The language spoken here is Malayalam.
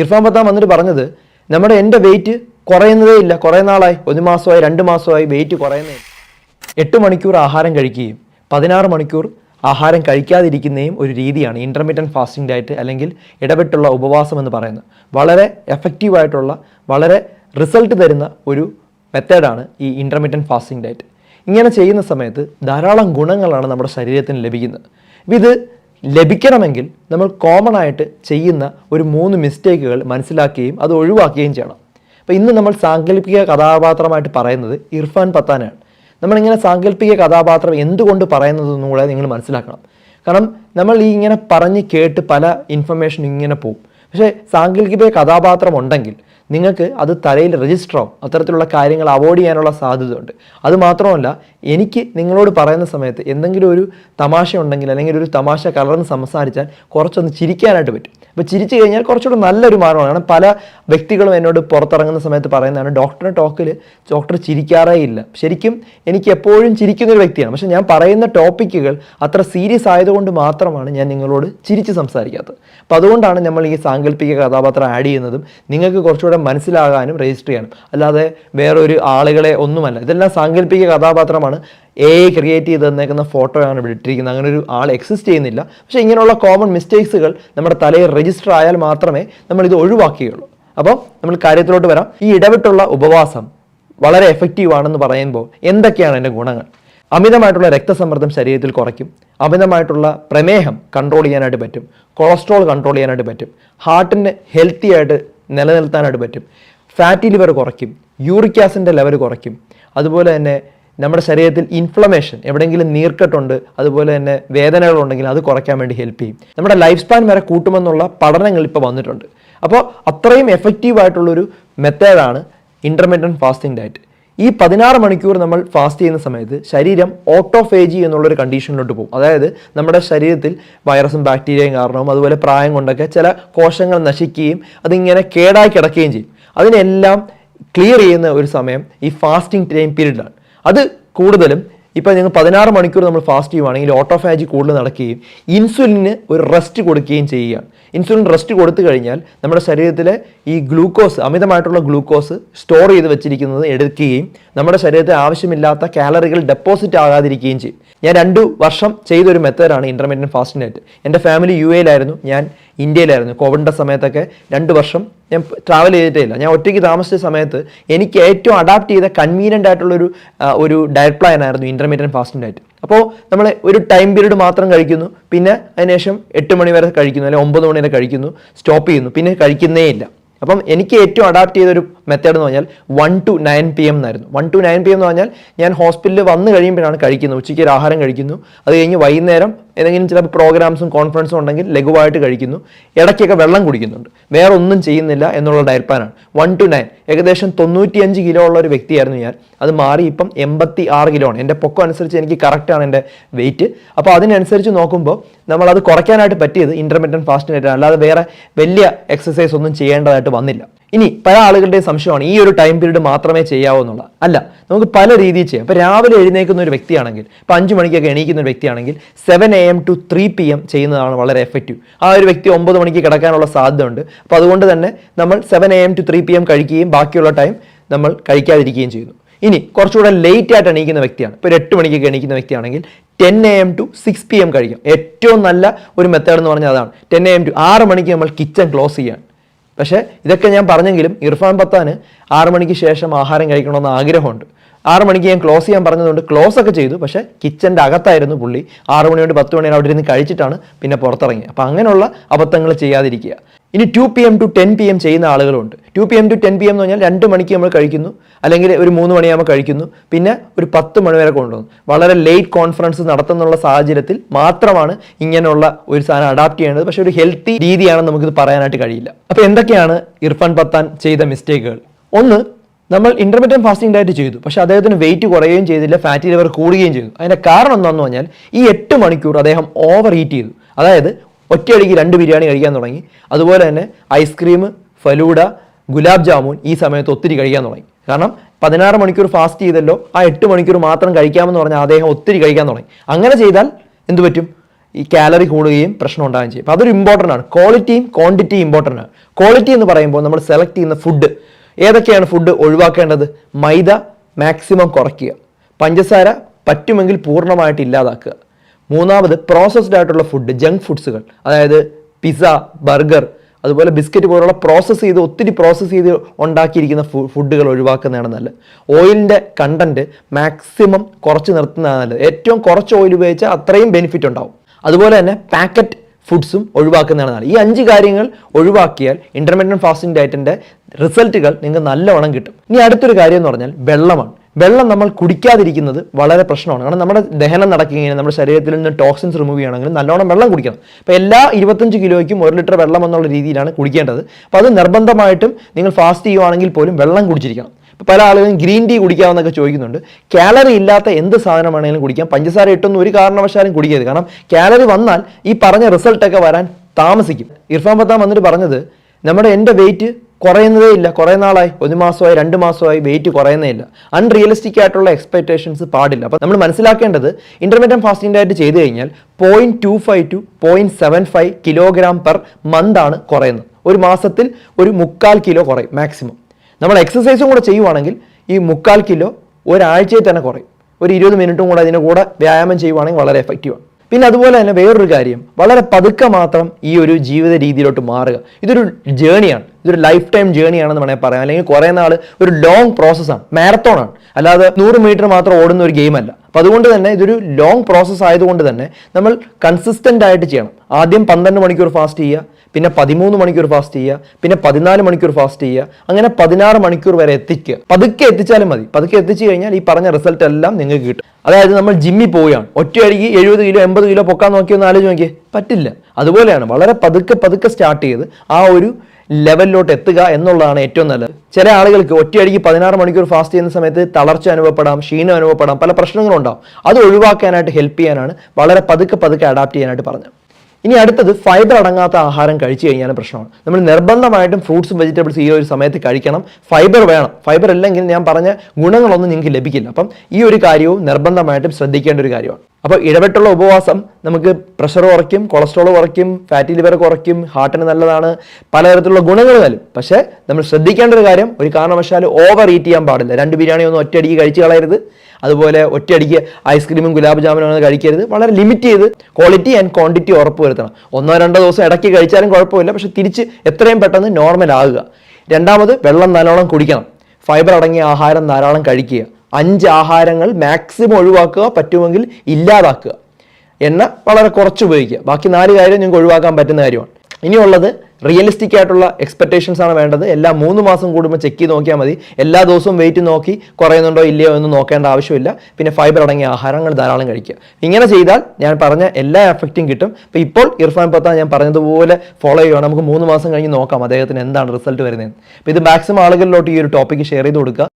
ഇർഫാൻ പത്താൻ വന്നിട്ട് പറഞ്ഞത് നമ്മുടെ എന്റെ വെയിറ്റ് കുറയുന്നതേ ഇല്ല. കുറേ നാളായി. ഒരു മാസമായി രണ്ട് മാസമായി വെയിറ്റ് കുറയുന്നേ. എട്ട് മണിക്കൂർ ആഹാരം കഴിക്കുകയും പതിനാറ് മണിക്കൂർ ആഹാരം കഴിക്കാതിരിക്കുന്നതും ഒരു രീതിയാണ് ഇന്റർമീഡിയന്റ് ഫാസ്റ്റിംഗ് ഡയറ്റ് അല്ലെങ്കിൽ ഇടപെട്ടുള്ള ഉപവാസം എന്ന് പറയുന്നത്. വളരെ എഫക്റ്റീവായിട്ടുള്ള വളരെ റിസൾട്ട് തരുന്ന ഒരു മെത്തേഡാണ് ഈ ഇന്റർമീഡിയന്റ് ഫാസ്റ്റിംഗ് ഡയറ്റ് ഇങ്ങനെ ചെയ്യുന്ന സമയത്ത് ധാരാളം ഗുണങ്ങളാണ് നമ്മുടെ ശരീരത്തിന് ലഭിക്കുന്നത്. ഇത് ലഭിക്കണമെങ്കിൽ നമ്മൾ കോമൺ ആയിട്ട് ചെയ്യുന്ന ഒരു മൂന്ന് മിസ്റ്റേക്കുകൾ മനസ്സിലാക്കുകയും അത് ഒഴിവാക്കുകയും ചെയ്യണം. അപ്പോൾ ഇന്ന് നമ്മൾ സാങ്കല്പിക കഥാപാത്രമായിട്ട് പറയുന്നത് ഇർഫാൻ പത്താനാണ്. നമ്മളിങ്ങനെ സാങ്കല്പിക കഥാപാത്രം എന്തുകൊണ്ട് പറയുന്നതെന്നും കൂടെ നിങ്ങൾ മനസ്സിലാക്കണം. കാരണം നമ്മൾ ഈ ഇങ്ങനെ പറഞ്ഞ് കേട്ട് പല ഇൻഫർമേഷൻ ഇങ്ങനെ പോകും പക്ഷേ സാങ്കല്പിക കഥാപാത്രം ഉണ്ടെങ്കിൽ നിങ്ങൾക്ക് അത് തലയിൽ രജിസ്റ്റർ ആവും. അത്തരത്തിലുള്ള കാര്യങ്ങൾ അവോയ്ഡ് ചെയ്യാനുള്ള സാധ്യതയുണ്ട്. അത് മാത്രമല്ല എനിക്ക് നിങ്ങളോട് പറയുന്ന സമയത്ത് എന്തെങ്കിലും ഒരു തമാശ ഉണ്ടെങ്കിൽ അല്ലെങ്കിൽ ഒരു തമാശ കലർന്ന് സംസാരിച്ചാൽ കുറച്ചൊന്ന് ചിരിക്കാനായിട്ട് പറ്റും. അപ്പോൾ ചിരിച്ചു കഴിഞ്ഞാൽ കുറച്ചുകൂടെ നല്ലൊരു മാർഗമാണ്. കാരണം പല വ്യക്തികളും എന്നോട് പുറത്തിറങ്ങുന്ന സമയത്ത് പറയുന്നതാണ് ഡോക്ടറുടെ ടോക്കിൽ ഡോക്ടർ ചിരിക്കാറേ ഇല്ല. ശരിക്കും എനിക്ക് എപ്പോഴും ചിരിക്കുന്ന ഒരു വ്യക്തിയാണ്. പക്ഷേ ഞാൻ പറയുന്ന ടോപ്പിക്കുകൾ അത്ര സീരിയസ് ആയതുകൊണ്ട് മാത്രമാണ് ഞാൻ നിങ്ങളോട് ചിരിച്ച് സംസാരിക്കാത്തത്. അപ്പോൾ അതുകൊണ്ടാണ് നമ്മൾ ഈ സാങ്കല്പിക കഥാപാത്രം ആഡ് ചെയ്യുന്നതും നിങ്ങൾക്ക് കുറച്ചുകൂടെ മനസ്സിലാകാനും രജിസ്റ്റർ ചെയ്യാനും. അല്ലാതെ വേറൊരു ആളുകളെ ഒന്നുമല്ല. ഇതെല്ലാം സാങ്കല്പിക കഥാപാത്രമാണ് എ ക്രിയേറ്റ് ചെയ്ത് തന്നേക്കുന്ന ഫോട്ടോയാണ് ഇവിടെ ഇട്ടിരിക്കുന്നത്. അങ്ങനെ ഒരു ആൾ എക്സിസ്റ്റ് ചെയ്യുന്നില്ല. പക്ഷേ ഇങ്ങനെയുള്ള കോമൺ മിസ്റ്റേക്സുകൾ നമ്മുടെ തലയിൽ രജിസ്റ്റർ ആയാൽ മാത്രമേ നമ്മൾ ഇത് ഒഴിവാക്കുകയുള്ളൂ. അപ്പോൾ നമ്മൾ കാര്യത്തിലോട്ട് വരാം. ഈ ഇടവിട്ടുള്ള ഉപവാസം വളരെ എഫക്റ്റീവ് ആണെന്ന് പറയുമ്പോൾ എന്തൊക്കെയാണ് എന്റെ ഗുണങ്ങൾ? അമിതമായിട്ടുള്ള രക്തസമ്മർദ്ദം ശരീരത്തിൽ കുറയ്ക്കും. അമിതമായിട്ടുള്ള പ്രമേഹം കൺട്രോൾ ചെയ്യാനായിട്ട് പറ്റും. കൊളസ്ട്രോൾ കൺട്രോൾ ചെയ്യാനായിട്ട് പറ്റും. ഹാർട്ടിന് ഹെൽത്തി ആയിട്ട് നിലനിർത്താനായിട്ട് പറ്റും. ഫാറ്റി ലിവർ കുറയ്ക്കും യൂറിക് ആസിഡിന്റെ ലെവൽ കുറയ്ക്കും. അതുപോലെ തന്നെ നമ്മുടെ ശരീരത്തിൽ ഇൻഫ്ലമേഷൻ എവിടെയെങ്കിലും നീർക്കെട്ടുണ്ട് അതുപോലെ തന്നെ വേദനകളുണ്ടെങ്കിൽ അത് കുറയ്ക്കാൻ വേണ്ടി ഹെൽപ്പ് ചെയ്യും. നമ്മുടെ ലൈഫ് സ്പാൻ വരെ കൂട്ടുമെന്നുള്ള പഠനങ്ങൾ ഇപ്പോൾ വന്നിട്ടുണ്ട്. അപ്പോൾ അത്രയും എഫക്റ്റീവ് ആയിട്ടുള്ളൊരു മെത്തേഡാണ് ഇന്റർമീഡിയൻ ഫാസ്റ്റിംഗ് ഡയറ്റ് ഈ പതിനാറ് മണിക്കൂർ നമ്മൾ ഫാസ്റ്റ് ചെയ്യുന്ന സമയത്ത് ശരീരം ഓട്ടോഫേജി എന്നുള്ളൊരു കണ്ടീഷനിലോട്ട് പോകും. അതായത് നമ്മുടെ ശരീരത്തിൽ വൈറസും ബാക്ടീരിയയും കാരണവും അതുപോലെ പ്രായം കൊണ്ടൊക്കെ ചില കോശങ്ങൾ നശിക്കുകയും അതിങ്ങനെ കേടായി കിടക്കുകയും ചെയ്യും. അതിനെല്ലാം ക്ലിയർ ചെയ്യുന്ന ഒരു സമയം ഈ ഫാസ്റ്റിംഗ് ടൈം പീരീഡിലാണ് അത് കൂടുതലും ഇപ്പോൾ നിങ്ങൾ പതിനാറ് മണിക്കൂർ നമ്മൾ ഫാസ്റ്റ് ചെയ്യുവാണെങ്കിൽ ഓട്ടോഫാജി കൂടുതൽ നടക്കുകയും ഇൻസുലിന് ഒരു റെസ്റ്റ് കൊടുക്കുകയും ചെയ്യുകയാണ്. ഇൻസുലിൻ റെസ്റ്റ് കൊടുത്തു കഴിഞ്ഞാൽ നമ്മുടെ ശരീരത്തിലെ ഈ ഗ്ലൂക്കോസ് അമിതമായിട്ടുള്ള ഗ്ലൂക്കോസ് സ്റ്റോർ ചെയ്ത് വെച്ചിരിക്കുന്നത് എടുക്കുകയും നമ്മുടെ ശരീരത്തിൽ ആവശ്യമില്ലാത്ത കാലറികൾ ഡെപ്പോസിറ്റ് ആകാതിരിക്കുകയും ചെയ്യും. ഞാൻ രണ്ട് വർഷം ചെയ്തൊരു മെത്തേഡാണ് ഇന്റർമീഡിയറ്റ് ഫാസ്റ്റിനായിട്ട് എന്റെ ഫാമിലി യു എയിലായിരുന്നു ഞാൻ ഇന്ത്യയിലായിരുന്നു. കോവിഡിന്റെ സമയത്തൊക്കെ രണ്ട് വർഷം ഞാൻ ട്രാവൽ ചെയ്തിട്ടേ ഇല്ല ഞാൻ ഒറ്റയ്ക്ക് താമസിച്ച സമയത്ത് എനിക്ക് ഏറ്റവും അഡാപ്റ്റ് ചെയ്ത കൺവീനിയന്റ് ആയിട്ടുള്ളൊരു ഒരു ഡയറ്റ് പ്ലാൻ ആയിരുന്നു ഇന്റർമീഡിയറ്റ് ഫാസ്റ്റിംഗ് ഡയറ്റ് അപ്പോൾ നമ്മൾ ഒരു ടൈം പീരീഡ് മാത്രം കഴിക്കുന്നു പിന്നെ അതിനുശേഷം എട്ട് മണി വരെ കഴിക്കുന്നു അല്ലെങ്കിൽ ഒമ്പത് മണി വരെ കഴിക്കുന്നു സ്റ്റോപ്പ് ചെയ്യുന്നു പിന്നെ കഴിക്കുന്നേ ഇല്ല അപ്പം എനിക്ക് ഏറ്റവും അഡാപ്റ്റ് ചെയ്തൊരു മെത്തേഡ് എന്ന് പറഞ്ഞാൽ one to nine P M എന്നായിരുന്നു. One to nine P M എന്ന് പറഞ്ഞാൽ ഞാൻ ഹോസ്പിറ്റലിൽ വന്നു കഴിയുമ്പോഴാണ് കഴിക്കുന്നത്. ഉച്ചയ്ക്ക് ഒരു ആഹാരം കഴിക്കുന്നു. അത് കഴിഞ്ഞ് വൈകുന്നേരം ഏതെങ്കിലും ചില പ്രോഗ്രാംസും കോൺഫറൻസും ഉണ്ടെങ്കിൽ ലഘുവായിട്ട് കഴിക്കുന്നു. ഇടയ്ക്കൊക്കെ വെള്ളം കുടിക്കുന്നുണ്ട്. വേറെ ഒന്നും ചെയ്യുന്നില്ല എന്നുള്ള ഡയറ്റ് പ്ലാനാണ് വൺ ടു നയൻ ഏകദേശം തൊണ്ണൂറ്റിയഞ്ച് കിലോ ഉള്ള ഒരു വ്യക്തിയായിരുന്നു ഞാൻ. അത് മാറി ഇപ്പം എൺപത്തി ആറ് കിലോ ആണ്. എന്റെ പൊക്കം അനുസരിച്ച് എനിക്ക് കറക്റ്റാണ് എന്റെ വെയിറ്റ് അപ്പോൾ അതിനനുസരിച്ച് നോക്കുമ്പോൾ നമ്മളത് കുറയ്ക്കാനായിട്ട് പറ്റിയത് ഇന്റർമീഡിയറ്റ് ഫാസ്റ്റിംഗ് ആയിട്ടാണ്. അല്ലാതെ വേറെ വലിയ എക്സസൈസ് ഒന്നും ചെയ്യേണ്ടതായിട്ട് വന്നില്ല. ഇനി പല ആളുകളുടെയും സംശയമാണ് ഈ ഒരു ടൈം പീരീഡ് മാത്രമേ ചെയ്യാവൂ എന്നുള്ള അല്ല നമുക്ക് പല രീതിയിൽ ചെയ്യാം. ഇപ്പോൾ രാവിലെ എഴുന്നേൽക്കുന്ന ഒരു വ്യക്തിയാണെങ്കിൽ ഇപ്പോൾ അഞ്ച് മണിക്കൊക്കെ എണീക്കുന്ന ഒരു വ്യക്തിയാണെങ്കിൽ seven A M to three P M ചെയ്യുന്നതാണ് വളരെ എഫക്റ്റീവ് ആ ഒരു വ്യക്തി ഒമ്പത് മണിക്ക് കിടക്കാനുള്ള സാധ്യതയുണ്ട്. അപ്പോൾ അതുകൊണ്ട് തന്നെ നമ്മൾ seven A M to three P M കഴിക്കുകയും ബാക്കിയുള്ള ടൈം നമ്മൾ കഴിക്കാതിരിക്കുകയും ചെയ്യുന്നു. ഇനി കുറച്ചുകൂടെ ലേറ്റ് ആയിട്ട് എണീക്കുന്ന വ്യക്തിയാണ്. ഇപ്പോൾ ഒരു എട്ട് മണിക്കൊക്കെ എണീക്കുന്ന വ്യക്തിയാണെങ്കിൽ ten A M to six P M കഴിക്കാം. ഏറ്റവും നല്ല ഒരു മെത്തേഡ് എന്ന് പറഞ്ഞാൽ അതാണ്. ടെൻ എ എം ടു ആറ് മണിക്ക് നമ്മൾ കിച്ചൺ ക്ലോസ് ചെയ്യാണ് പക്ഷേ ഇതൊക്കെ ഞാൻ പറഞ്ഞെങ്കിലും ഇർഫാൻ പത്താന് ആറു മണിക്ക് ശേഷം ആഹാരം കഴിക്കണമെന്ന് ആഗ്രഹമുണ്ട്. ആറ് മണിക്ക് ഞാൻ ക്ലോസ് ചെയ്യാൻ പറഞ്ഞതുകൊണ്ട് ക്ലോസ് ഒക്കെ ചെയ്തു. പക്ഷേ കിച്ചന്റെ അകത്തായിരുന്നു പുള്ളി. ആറ് മണി തൊട്ട് പത്ത് മണിയോട് അവിടെ ഇരുന്ന് കഴിച്ചിട്ടാണ് പിന്നെ പുറത്തിറങ്ങിയത്. അപ്പോൾ അങ്ങനെയുള്ള അബദ്ധങ്ങൾ ചെയ്യാതിരിക്കുക. ഇനി two P M to ten P M ചെയ്യുന്ന ആളുകളുണ്ട്. Two P M to ten P M എന്ന് പറഞ്ഞാൽ രണ്ട് മണിക്ക് നമ്മൾ കഴിക്കുന്നു. അല്ലെങ്കിൽ ഒരു മൂന്ന് മണിയാകുമ്പോൾ കഴിക്കുന്നു. പിന്നെ ഒരു പത്ത് മണി വരെ കൊണ്ടുവന്നു. വളരെ ലേറ്റ് കോൺഫറൻസ് നടത്തുന്നുള്ള സാഹചര്യത്തിൽ മാത്രമാണ് ഇങ്ങനെയുള്ള ഒരു സാധനം അഡാപ്റ്റ് ചെയ്യേണ്ടത്. പക്ഷേ ഒരു ഹെൽത്തി രീതിയാണെന്ന് നമുക്കിത് പറയാനായിട്ട് കഴിയില്ല. അപ്പോൾ എന്തൊക്കെയാണ് ഇർഫാൻ പത്താൻ ചെയ്ത മിസ്റ്റേക്കുകൾ ഒന്ന് നമ്മൾ ഇന്റർമീഡിയറ്റ് ഫാസ്റ്റിംഗ് ഡയറ്റ് ചെയ്തു. പക്ഷെ അദ്ദേഹത്തിന് വെയിറ്റ് കുറയുകയും ചെയ്തില്ല ഫാറ്റി ലിവർ കൂടുകയും ചെയ്തു. അതിന്റെ കാരണം എന്താണെന്ന് പറഞ്ഞാൽ ഈ എട്ട് മണിക്കൂർ അദ്ദേഹം ഓവർ ഈറ്റ് ചെയ്തു. അതായത് ഒറ്റയടിക്ക് രണ്ട് ബിരിയാണി കഴിക്കാൻ തുടങ്ങി. അതുപോലെ തന്നെ ഐസ്ക്രീം ഫലൂഡ ഗുലാബ് ജാമുൻ ഈ സമയത്ത് ഒത്തിരി കഴിക്കാൻ തുടങ്ങി. കാരണം പതിനാറ് മണിക്കൂർ ഫാസ്റ്റ് ചെയ്തല്ലോ ആ എട്ട് മണിക്കൂർ മാത്രം കഴിക്കാമെന്ന് പറഞ്ഞാൽ അദ്ദേഹം ഒത്തിരി കഴിക്കാൻ തുടങ്ങി. അങ്ങനെ ചെയ്താൽ എന്ത് പറ്റും? ഈ കാലറി കൂടുകയും പ്രശ്നം ഉണ്ടാകുകയും ചെയ്യും. അപ്പോൾ അതൊരു ഇമ്പോർട്ടന്റ് ആണ്. ക്വാളിറ്റിയും ക്വാണ്ടിറ്റിയും ഇമ്പോർട്ടന്റ് ആണ്. ക്വാളിറ്റി എന്ന് പറയുമ്പോൾ നമ്മൾ സെലക്ട് ചെയ്യുന്ന ഫുഡ് ഏതൊക്കെയാണ് ഫുഡ് ഒഴിവാക്കേണ്ടത്? മൈദ മാക്സിമം കുറയ്ക്കുക. പഞ്ചസാര പറ്റുമെങ്കിൽ പൂർണമായിട്ട് ഇല്ലാതാക്കുക. മൂന്നാമത് പ്രോസസ്ഡ് ആയിട്ടുള്ള ഫുഡ് ജങ്ക് ഫുഡ്സുകൾ അതായത് പിസ്സ ബർഗർ അതുപോലെ ബിസ്ക്കറ്റ് പോലുള്ള പ്രോസസ്സ് ചെയ്ത് ഒത്തിരി പ്രോസസ്സ് ചെയ്ത് ഉണ്ടാക്കിയിരിക്കുന്ന ഫുഡുകൾ ഒഴിവാക്കുന്നതാണ് നല്ലത്. ഓയിലിന്റെ കണ്ടന്റ് മാക്സിമം കുറച്ച് നിർത്തുന്നതാണ് നല്ലത്. ഏറ്റവും കുറച്ച് ഓയിൽ ഉപയോഗിച്ചാൽ അത്രയും ബെനിഫിറ്റ് ഉണ്ടാവും. അതുപോലെ തന്നെ പാക്കറ്റ് ഫുഡ്സും ഒഴിവാക്കുന്നതാണ് ഈ അഞ്ച് കാര്യങ്ങൾ ഒഴിവാക്കിയാൽ ഇന്റർമീഡിയറ്റ് ഫാസ്റ്റിംഗ് ഡയറ്റിന്റെ റിസൾട്ടുകൾ നിങ്ങൾക്ക് നല്ലവണ്ണം കിട്ടും. ഇനി അടുത്തൊരു കാര്യം എന്ന് പറഞ്ഞാൽ വെള്ളമാണ്. വെള്ളം നമ്മൾ കുടിക്കാതിരിക്കുന്നത് വളരെ പ്രശ്നമാണ്. കാരണം നമ്മുടെ ദഹനം നടക്കുകയും നമ്മുടെ ശരീരത്തിൽ നിന്ന് ടോക്സിൻസ് റിമൂവ് ചെയ്യണമെങ്കിൽ നല്ലോണം വെള്ളം കുടിക്കണം. അപ്പോൾ എല്ലാ ഇരുപത്തഞ്ച് കിലോയ്ക്കും ഒരു ലിറ്റർ വെള്ളം എന്നുള്ള രീതിയിലാണ് കുടിക്കേണ്ടത്. അപ്പോൾ അത് നിർബന്ധമായിട്ടും നിങ്ങൾ ഫാസ്റ്റ് ചെയ്യുവാണെങ്കിൽ പോലും വെള്ളം കുടിച്ചിരിക്കണം. പല ആളുകളും ഗ്രീൻ ടീ കുടിക്കാമെന്നൊക്കെ ചോദിക്കുന്നുണ്ട്. കാലറി ഇല്ലാത്ത എന്ത് സാധനം വേണമെങ്കിലും കുടിക്കാം. പഞ്ചസാര ഇട്ടൊന്നും ഒരു കാരണവശാലും കുടിക്കരുത്. കാരണം കാലറി വന്നാൽ ഈ പറഞ്ഞ റിസൾട്ടൊക്കെ വരാൻ താമസിക്കും. ഇർഫാൻ പത്താം വന്നിട്ട് പറഞ്ഞത് നമ്മുടെ എന്റെ വെയിറ്റ് കുറയുന്നതേ ഇല്ല. കുറേ നാളായി. ഒരു മാസമായി രണ്ട് മാസമായി വെയിറ്റ് കുറയുന്നേ ഇല്ല. അൺറിയലിസ്റ്റിക് ആയിട്ടുള്ള എക്സ്പെക്റ്റേഷൻസ് പാടില്ല. അപ്പോൾ നമ്മൾ മനസ്സിലാക്കേണ്ടത് ഇന്റർമീഡിയറ്റ് ഫാസ്റ്റിംഗ് ഡയറ്റ് ചെയ്ത് കഴിഞ്ഞാൽ point two five to point seven five kilogram per മന്താണ് കുറയുന്നത്. ഒരു മാസത്തിൽ ഒരു മുക്കാൽ കിലോ കുറയും മാക്സിമം നമ്മൾ എക്സസൈസും കൂടെ ചെയ്യുവാണെങ്കിൽ ഈ മുക്കാൽ കിലോ ഒരാഴ്ചയിൽ തന്നെ കുറയും. ഒരു ഇരുപത് മിനിറ്റും കൂടെ അതിന്റെ കൂടെ വ്യായാമം ചെയ്യുവാണെങ്കിൽ വളരെ എഫക്റ്റീവാണ് പിന്നെ അതുപോലെ തന്നെ വേറൊരു കാര്യം വളരെ പതുക്കെ മാത്രം ഈ ഒരു ജീവിത രീതിയിലോട്ട് മാറുക. ഇതൊരു ജേണിയാണ് ഇതൊരു ലൈഫ് ടൈം ജേണിയാണെന്ന് വേണമെങ്കിൽ പറയാം. അല്ലെങ്കിൽ കുറേ നാൾ ഒരു ലോങ് പ്രോസസ്സാണ് മാരത്തോണാണ് അല്ലാതെ നൂറ് മീറ്റർ മാത്രം ഓടുന്ന ഒരു ഗെയിം അല്ല. അപ്പം അതുകൊണ്ട് തന്നെ ഇതൊരു ലോങ് പ്രോസസ്സ് ആയതുകൊണ്ട് തന്നെ നമ്മൾ കൺസിസ്റ്റന്റ് ആയിട്ട് ചെയ്യണം. ആദ്യം പന്ത്രണ്ട് മണിക്കൂർ ഫാസ്റ്റ് ചെയ്യുക പിന്നെ പതിമൂന്ന് മണിക്കൂർ ഫാസ്റ്റ് ചെയ്യുക പിന്നെ പതിനാല് മണിക്കൂർ ഫാസ്റ്റ് ചെയ്യുക അങ്ങനെ പതിനാറ് മണിക്കൂർ വരെ എത്തിക്കുക. പതുക്കെ എത്തിച്ചാലും മതി. പതുക്കെ എത്തിച്ചു കഴിഞ്ഞാൽ ഈ പറഞ്ഞ റിസൾട്ട് എല്ലാം നിങ്ങൾക്ക് കിട്ടും. അതായത് നമ്മൾ ജിമ്മിൽ പോവുകയാണ്. ഒറ്റയടിക്ക് എഴുപത് കിലോ എൺപത് കിലോ പൊക്കാൻ നോക്കിയൊന്ന് ആലോചിച്ച് നോക്കിയേ? പറ്റില്ല. അതുപോലെയാണ് വളരെ പതുക്കെ പതുക്കെ സ്റ്റാർട്ട് ചെയ്ത് ആ ഒരു ലെവലിലോട്ട് എത്തുക എന്നുള്ളതാണ് ഏറ്റവും നല്ലത്. ചില ആളുകൾക്ക് ഒറ്റയടിക്ക് പതിനാറ് മണിക്കൂർ ഫാസ്റ്റ് ചെയ്യുന്ന സമയത്ത് തളർച്ച അനുഭവപ്പെടാം ക്ഷീണം അനുഭവപ്പെടാം പല പ്രശ്നങ്ങളും ഉണ്ടാവും അത് ഒഴിവാക്കാനായിട്ട് ഹെൽപ്പ് ചെയ്യാനാണ് വളരെ പതുക്കെ പതുക്കെ അഡാപ്റ്റ് ചെയ്യാനായിട്ട് പറഞ്ഞത്. ഇനി അടുത്തത് ഫൈബർ അടങ്ങാത്ത ആഹാരം കഴിച്ചു കഴിഞ്ഞാൽ പ്രശ്നമാണ്. നമ്മൾ നിർബന്ധമായിട്ടും ഫ്രൂട്ട്സും വെജിറ്റബിൾസ് ഈ ഒരു സമയത്ത് കഴിക്കണം. ഫൈബർ വേണം. ഫൈബർ ഇല്ലെങ്കിൽ ഞാൻ പറഞ്ഞ ഗുണങ്ങളൊന്നും നിങ്ങൾക്ക് ലഭിക്കില്ല. അപ്പം ഈ ഒരു കാര്യവും നിർബന്ധമായിട്ടും ശ്രദ്ധിക്കേണ്ട ഒരു കാര്യമാണ്. അപ്പോൾ ഇടപെട്ടുള്ള ഉപവാസം നമുക്ക് പ്രഷർ കുറയ്ക്കും കൊളസ്ട്രോൾ കുറയ്ക്കും ഫാറ്റി ലിവർ കുറയ്ക്കും ഹാർട്ടിന് നല്ലതാണ്. പലതരത്തിലുള്ള ഗുണങ്ങൾ നൽകും പക്ഷേ നമ്മൾ ശ്രദ്ധിക്കേണ്ട ഒരു കാര്യം ഒരു കാരണവശാലും ഓവർ ഈറ്റ് ചെയ്യാൻ പാടില്ല. രണ്ട് ബിരിയാണി ഒന്നും ഒറ്റയടിക്ക് കഴിച്ച് കളയരുത്. അതുപോലെ ഒറ്റയടിക്ക് ഐസ്ക്രീമും ഗുലാബ് ജാമുനും ഒന്നും കഴിക്കരുത്. വളരെ ലിമിറ്റ് ചെയ്ത് ക്വാളിറ്റി ആൻഡ് ക്വാണ്ടിറ്റി ഉറപ്പ് വരുത്തണം. ഒന്നോ രണ്ടോ ദിവസം ഇടയ്ക്ക് കഴിച്ചാലും കുഴപ്പമില്ല. പക്ഷെ തിരിച്ച് എത്രയും പെട്ടെന്ന് നോർമൽ ആകുക. രണ്ടാമത് വെള്ളം നല്ലോണം കുടിക്കണം. ഫൈബർ അടങ്ങിയ ആഹാരം ധാരാളം കഴിക്കുക. അഞ്ച് ആഹാരങ്ങൾ മാക്സിമം ഒഴിവാക്കുക പറ്റുമെങ്കിൽ ഇല്ലാതാക്കുക എണ്ണ വളരെ കുറച്ച് ഉപയോഗിക്കുക. ബാക്കി നാല് കാര്യം നിങ്ങൾക്ക് ഒഴിവാക്കാൻ പറ്റുന്ന കാര്യമാണ്. ഇനിയുള്ളത് റിയലിസ്റ്റിക് ആയിട്ടുള്ള എക്സ്പെക്ടേഷൻസ് ആണ് വേണ്ടത്. എല്ലാ മൂന്ന് മാസം കൂടുമ്പോൾ ചെക്ക് ചെയ്ത് നോക്കിയാൽ മതി. എല്ലാ ദിവസവും വെയിറ്റ് നോക്കി കുറയുന്നുണ്ടോ ഇല്ലയോ എന്ന് നോക്കേണ്ട ആവശ്യമില്ല. പിന്നെ ഫൈബർ അടങ്ങിയ ആഹാരങ്ങൾ ധാരാളം കഴിക്കുക. ഇങ്ങനെ ചെയ്താൽ ഞാൻ പറഞ്ഞ എല്ലാ എഫക്റ്റും കിട്ടും. അപ്പോൾ ഇപ്പോൾ ഇർഫാൻ പത്ത ഞാൻ പറഞ്ഞതുപോലെ ഫോളോ ചെയ്യുകയാണ് നമുക്ക് മൂന്ന് മാസം കഴിഞ്ഞ് നോക്കാം അദ്ദേഹത്തിന് എന്താണ് റിസൾട്ട് വരുന്നത് അപ്പോൾ ഇത് മാക്സിമം ആളുകളിലോട്ട് ഈ ഒരു ടോപ്പിക്ക് ഷെയർ ചെയ്ത് കൊടുക്കുക.